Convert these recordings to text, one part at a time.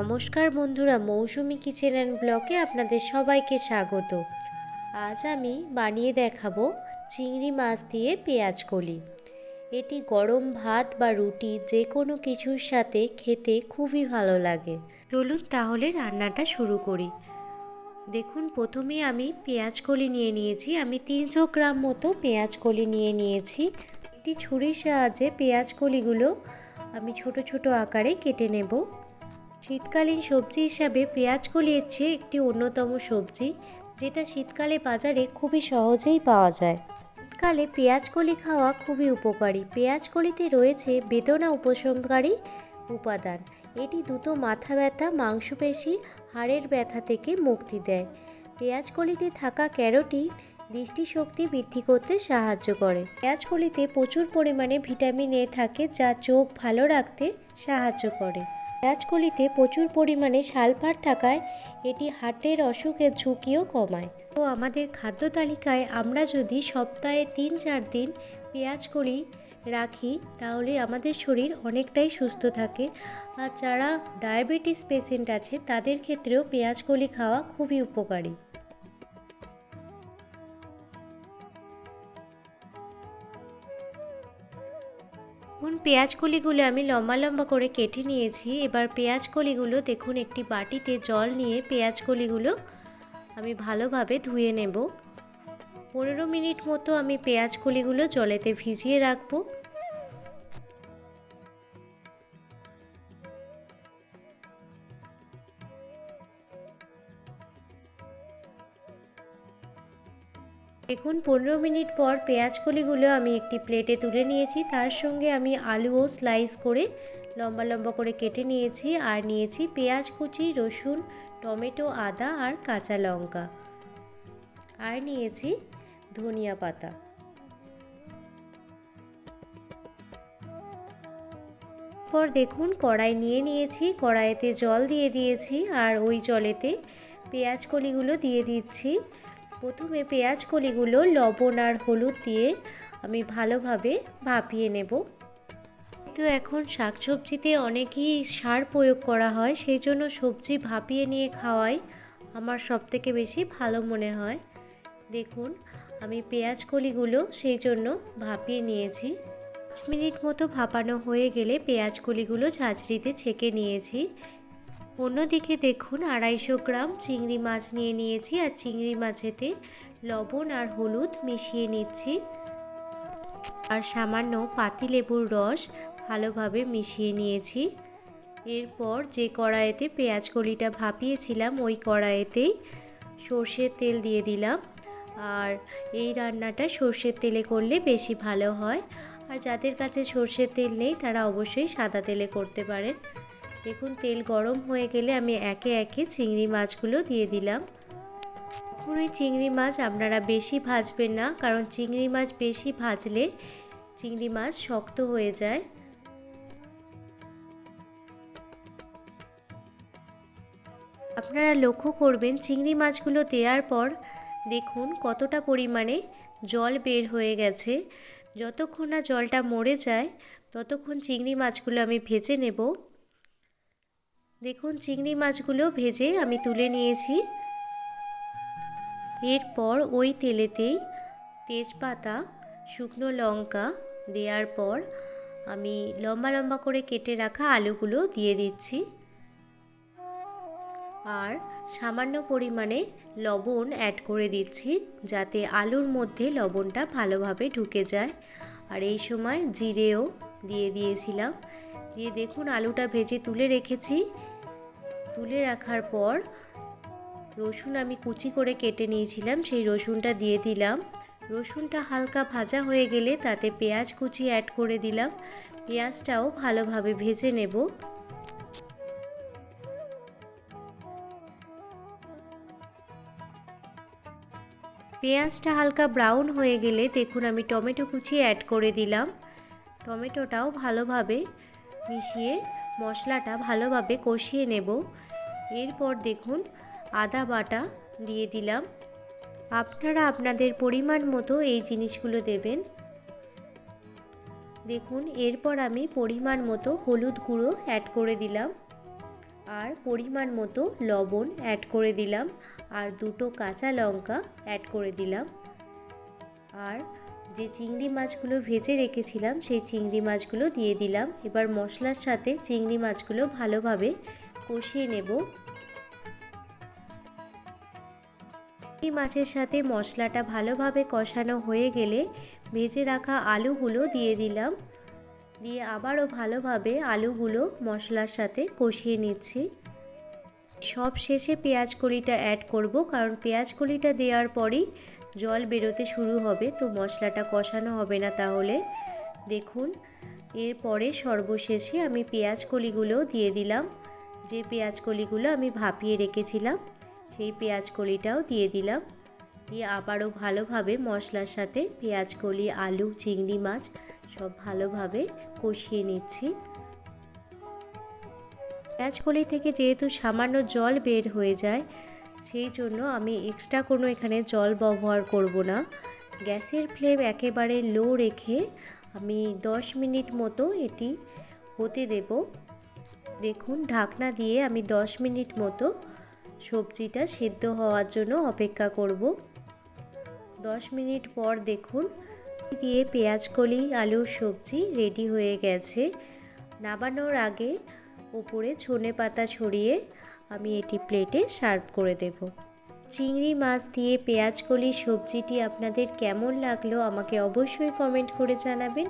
নমস্কার বন্ধুরা, মৌসুমি kitchen and ব্লকে আপনাদের সবাইকে স্বাগত। আজ আমি বানিয়ে দেখাবো চিংড়ি মাছ দিয়ে পেঁয়াজ কলি। এটি গরম ভাত বা রুটি যে কোনো কিছুর সাথে খেতে খুবই ভালো লাগে। চলুন তাহলে রান্নাটা শুরু করি। দেখুন, প্রথমে আমি পেঁয়াজ কলি নিয়ে নিয়েছি। আমি তিনশো গ্রাম মতো পেঁয়াজ কলি নিয়ে নিয়েছি। একটি ছুরির সাহায্যে পেঁয়াজ কলিগুলো আমি ছোট ছোট আকারে কেটে নেব। শীতকালীন সবজি হিসাবে পেঁয়াজ কলি হচ্ছে একটি অন্যতম সবজি, যেটা শীতকালে বাজারে খুবই সহজেই পাওয়া যায়। শীতকালে পেঁয়াজ কলি খাওয়া খুবই উপকারী। পেঁয়াজ কলিতে রয়েছে বেদনা উপশমকারী উপাদান। এটি দ্রুত মাথা ব্যথা, মাংসপেশি, হাড়ের ব্যথা থেকে মুক্তি দেয়। পেঁয়াজ কলিতে থাকা ক্যারোটিন দৃষ্টিশক্তি বৃদ্ধি করতে সাহায্য করে। পেঁয়াজ কলিতে প্রচুর পরিমাণে ভিটামিন এ থাকে যা চোখ ভালো রাখতে সাহায্য করে। পেঁয়াজ কলিতে প্রচুর পরিমাণে সালফার থাকায় এটি হার্টের অসুখের ঝুঁকিও কমায়। তো আমাদের খাদ্য তালিকায় আমরা যদি সপ্তাহে তিন চার দিন পেঁয়াজ কলি রাখি, তাহলে আমাদের শরীর অনেকটাই সুস্থ থাকে। আর যারা ডায়াবেটিস পেশেন্ট আছে, তাদের ক্ষেত্রেও পেঁয়াজ কলি খাওয়া খুবই উপকারী। পেঁয়াজ কলিগুলো আমি লম্বা লম্বা করে কেটে নিয়েছি। এবার পেঁয়াজ কলিগুলো দেখুন, একটি বাটিতে জল নিয়ে পেঁয়াজ কলিগুলো আমি ভালোভাবে ধুয়ে নেব। পনেরো মিনিট মতো আমি পেঁয়াজ কলিগুলো জলেতে ভিজিয়ে রাখব। দেখুন পনেরো মিনিট পর পেঁয়াজ কলিগুলো আমি একটি প্লেটে তুলে নিয়েছি। তার সঙ্গে আমি আলুও স্লাইস করে লম্বা লম্বা করে কেটে নিয়েছি আর নিয়েছি পেঁয়াজ কুচি, রসুন, টমেটো, আদা আর কাঁচা লঙ্কা। আর নিয়েছি ধনিয়া পাতা। পর দেখুন কড়াই নিয়ে নিয়েছি, কড়াইতে জল দিয়ে দিয়েছি আর ওই জলেতে পেঁয়াজ কলিগুলো দিয়ে দিচ্ছি। প্রথমে পেঁয়াজ কলিগুলো, লবণ আর হলুদ দিয়ে আমি ভালোভাবে ভাপিয়ে নেব। তো এখন শাকসবজিতে অনেকই সার প্রয়োগ করা হয় সেই জন্য সবজি ভাপিয়ে নিয়ে খাওয়াই আমার সবথেকে বেশি ভালো মনে হয়। দেখুন, আমি পেঁয়াজ কলিগুলো সেই জন্য ভাপিয়ে নিয়েছি। পাঁচ মিনিট মতো ভাপানো হয়ে গেলে পেঁয়াজ কলিগুলো ঝাঁঝরিতে ছেঁকে নিয়েছি। অন্যদিকে দেখুন আড়াইশো গ্রাম চিংড়ি মাছ নিয়ে নিয়েছি আর চিংড়ি মাছেতে লবণ আর হলুদ মিশিয়ে নিচ্ছি। আর সামান্য পাতিলেবুর রস ভালোভাবে মিশিয়ে নিয়েছি। এরপর যে কড়াইতে পেঁয়াজ কলিটা ভাপিয়েছিলাম, ওই কড়াইতেই সর্ষের তেল দিয়ে দিলাম। আর এই রান্নাটা সর্ষের তেলে করলে বেশি ভালো হয়। আর যাদের কাছে সর্ষের তেল নেই, তারা অবশ্যই সাদা তেলে করতে পারেন। দেখুন, তেল গরম হয়ে গেলে আমি একে একে চিংড়ি মাছগুলো দিয়ে দিলাম। কখনোই চিংড়ি মাছ আপনারা বেশি ভাজবেন না, কারণ চিংড়ি মাছ বেশি ভাজলে চিংড়ি মাছ শক্ত হয়ে যায়। আপনারা লক্ষ্য করবেন, চিংড়ি মাছগুলো দেওয়ার পর দেখুন কতটা পরিমাণে জল বের হয়ে গেছে। যতক্ষণ না জলটা মরে যায়, ততক্ষণ চিংড়ি মাছগুলো আমি ভেজে নেব। দেখুন, চিংড়ি মাছগুলো ভেজে আমি তুলে নিয়েছি। এরপর ওই তেলেতেই তেজপাতা, শুকনো লঙ্কা দেওয়ার পর আমি লম্বা লম্বা করে কেটে রাখা আলুগুলো দিয়ে দিচ্ছি। আর সামান্য পরিমাণে লবণ অ্যাড করে দিচ্ছি যাতে আলুর মধ্যে লবণটা ভালোভাবে ঢুকে যায়। আর এই সময় জিরেও দিয়ে দিয়েছিলাম। দিয়ে দেখুন, আলুটা ভেজে তুলে রেখেছি। তুলে রাখার পর রসুন আমি কুচি করে কেটে নিয়েছিলাম, সেই রসুনটা দিয়ে দিলাম। রসুনটা হালকা ভাজা হয়ে গেলে তাতে পেঁয়াজ কুচি অ্যাড করে দিলাম। পেঁয়াজটাও ভালোভাবে ভেজে নেব। পেঁয়াজটা হালকা ব্রাউন হয়ে গেলে দেখুন আমি টমেটো কুচি অ্যাড করে দিলাম। টমেটোটাও ভালোভাবে মিশিয়ে মশলাটা ভালোভাবে কষিয়ে নেব। এরপর দেখুন, আদা বাটা দিয়ে দিলাম। আপনারা আপনাদের পরিমাণ মতো এই জিনিসগুলো দেবেন। দেখুন, এরপর আমি পরিমাণ মতো হলুদ গুঁড়ো অ্যাড করে দিলাম। আর পরিমাণ মতো লবণ অ্যাড করে দিলাম। আর দুটো কাঁচা লঙ্কা অ্যাড করে দিলাম। আর যে চিংড়ি মাছগুলো ভেজে রেখেছিলাম, সেই চিংড়ি মাছগুলো দিয়ে দিলাম। এবার মশলার সাথে চিংড়ি মাছগুলো ভালোভাবে কষিয়ে নেব। চিংড়ি মাছের সাথে মশলাটা ভালোভাবে কষানো হয়ে গেলে ভেজে রাখা আলুগুলো দিয়ে দিলাম। দিয়ে আবারও ভালোভাবে আলুগুলো মশলার সাথে কষিয়ে নিচ্ছি। সব শেষে পেঁয়াজ কলিটা অ্যাড করব, কারণ পেঁয়াজ কলিটা দেওয়ার পরই জল বেরোতে শুরু হবে, তো মশলাটা কষানো হবে না তাহলে। দেখুন, এরপরে সর্বশেষে আমি পেঁয়াজ কলিগুলো দিয়ে দিলাম। যে পেঁয়াজ কলিগুলো আমি ভাপিয়ে রেখেছিলাম, সেই পেঁয়াজ কলিটাও দিয়ে দিলাম। দিয়ে আবারও ভালোভাবে মশলার সাথে পেঁয়াজ কলি, আলু, চিংড়ি মাছ সব ভালোভাবে কষিয়ে নিচ্ছি। পেঁয়াজ কলি থেকে যেহেতু সামান্য জল বের হয়ে যায় সেই জন্য আমি এক্সট্রা কোনো এখানে জল ব্যবহার করব না। গ্যাসের ফ্লেম একেবারে লো রেখে আমি 10 মিনিট মতো এটি হতে দেব। দেখুন, ঢাকনা দিয়ে আমি 10 মিনিট মতো সবজিটা সিদ্ধ হওয়ার জন্য অপেক্ষা করব। 10 মিনিট পর দেখুন দিয়ে পেঁয়াজ, কলি আলুর সবজি রেডি হয়ে গেছে। নামানোর আগে উপরে ছনে পাতা ছড়িয়ে আমি এটি প্লেটে সার্ভ করে দেব। চিংড়ি মাছ দিয়ে পেঁয়াজ, কলি, সবজিটি আপনাদের কেমন লাগল আমাকে অবশ্যই কমেন্ট করে জানাবেন।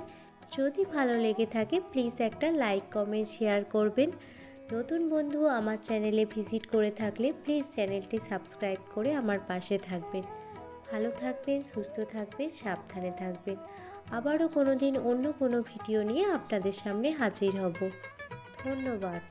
যদি ভালো লেগে থাকে প্লিজ একটা লাইক কমেন্ট শেয়ার করবেন। নতুন বন্ধু আমার চ্যানেলে ভিজিট করে থাকলে প্লিজ চ্যানেলটি সাবস্ক্রাইব করে আমার পাশে থাকবেন। ভালো থাকবেন, সুস্থ থাকবেন, সাবধানে থাকবেন। আবারও কোনো দিন অন্য কোনো ভিডিও নিয়ে আপনাদের সামনে হাজির হব। ধন্যবাদ।